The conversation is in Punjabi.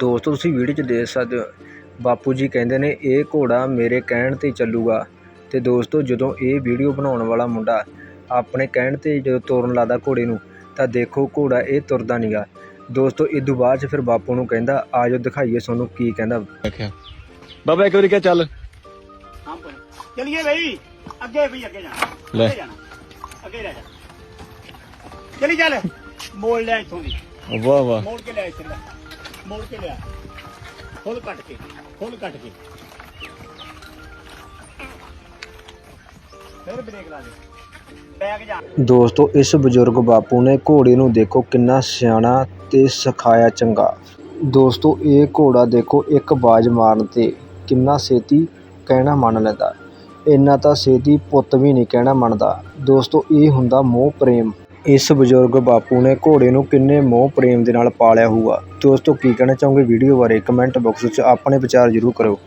ਦੋਸਤੋ ਤੁਸੀਂ ਵੀਡੀਓ 'ਚ ਦੇਖ ਸਕਦੇ ਹੋ। ਬਾਪੂ ਜੀ ਕਹਿੰਦੇ ਨੇ ਇਹ ਘੋੜਾ ਮੇਰੇ ਕਹਿਣ 'ਤੇ ਚੱਲੂਗਾ। ਅਤੇ ਦੋਸਤੋ ਜਦੋਂ ਇਹ ਵੀਡੀਓ ਬਣਾਉਣ ਵਾਲਾ ਮੁੰਡਾ ਆਪਣੇ ਕਹਿਣ 'ਤੇ ਜਦੋਂ ਤੋਰਨ ਲੱਗਦਾ ਘੋੜੇ ਨੂੰ ਤਾਂ ਦੇਖੋ ਘੋੜਾ ਇਹ ਤੁਰਦਾ ਨਹੀਂ ਗਾ। ਦੋਸਤੋ ਇਦੋਂ ਬਾਅਦ 'ਚ ਫਿਰ ਬਾਪੂ ਨੂੰ ਕਹਿੰਦਾ ਆ ਜਾਓ ਦਿਖਾਈਏ ਤੁਹਾਨੂੰ ਕੀ ਕਹਿੰਦਾ। ਆਖਿਆ ਬਾਬਾ ਇੱਕ ਵਾਰੀ ਕਿਹਾ ਚੱਲ। ਹਾਂ ਪਰ ਚਲਿਏ ਬਈ। ਅੱਗੇ ਬਈ ਅੱਗੇ ਜਾਣਾ। ਲੈ। ਅੱਗੇ ਜਾਣਾ। ਅੱਗੇ ਲੈ ਜਾ। ਚਲੀ ਚੱਲ। ਮੋੜ ਲੈ ਇੱਥੋਂ ਦੀ। ਵਾਹ ਵਾਹ। ਮੋੜ ਕੇ ਲੈ ਇੱਥੇ ਲੈ ਮੋੜ ਕੇ ਲਿਆ। ਫੁੱਲ ਕੱਟ ਕੇ ਫੁੱਲ ਕੱਟ ਕੇ। ਫਿਰ ਬ੍ਰੇਕ ਲਾ ਦੇ। ਦੋਸਤੋ, ਇਸ ਬਜ਼ੁਰਗ ਬਾਪੂ ਨੇ ਘੋੜੇ ਨੂੰ ਦੇਖੋ ਕਿੰਨਾ ਸਿਆਣਾ ਤੇ ਸਿਖਾਇਆ ਚੰਗਾ। ਦੋਸਤੋ, ਇਹ ਘੋੜਾ ਦੇਖੋ ਇੱਕ ਬਾਜ ਮਾਰਨ ਤੇ ਕਿੰਨਾ ਛੇਤੀ ਕਹਿਣਾ ਮੰਨ ਲੈਂਦਾ। ਇੰਨਾ ਤਾਂ ਛੇਤੀ ਪੁੱਤ ਵੀ ਨਹੀਂ ਕਹਿਣਾ ਮੰਨਦਾ। ਦੋਸਤੋ, ਇਹ ਹੁੰਦਾ ਮੋਹ ਪ੍ਰੇਮ। ਇਸ ਬਜ਼ੁਰਗ ਬਾਪੂ ਨੇ ਘੋੜੇ ਨੂੰ ਕਿੰਨੇ ਮੋਹ ਪ੍ਰੇਮ ਦੇ ਨਾਲ ਪਾਲਿਆ ਹੋਊਗਾ। ਦੋਸਤੋ, ਕੀ ਕਹਿਣਾ ਚਾਹੋਗੇ ਵੀਡੀਓ ਬਾਰੇ? ਕਮੈਂਟ ਬਾਕਸ ਵਿੱਚ ਆਪਣੇ ਵਿਚਾਰ ਜ਼ਰੂਰ ਕਰੋ